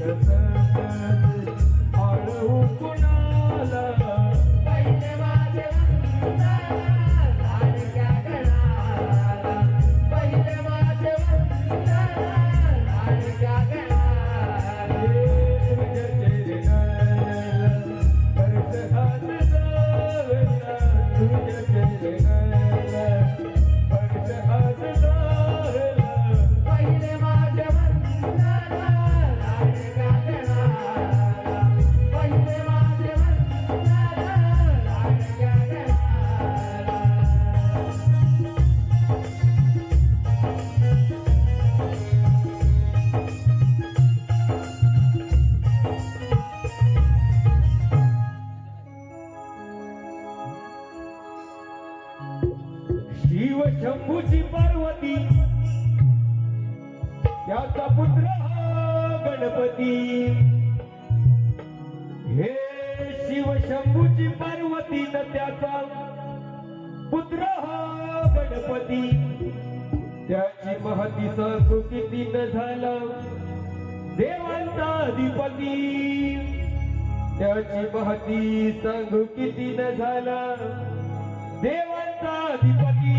Thank you. Shiv शंभूची Parvati. त्याचा पुत्र गणपती. हे शिव शंभूची पार्वती न त्याचा पुत्र गणपती. त्याची महती संस्कृती न झाला. देवांचा अधिपती. त्याची महती संघ किती न झाला. देवा अधिपती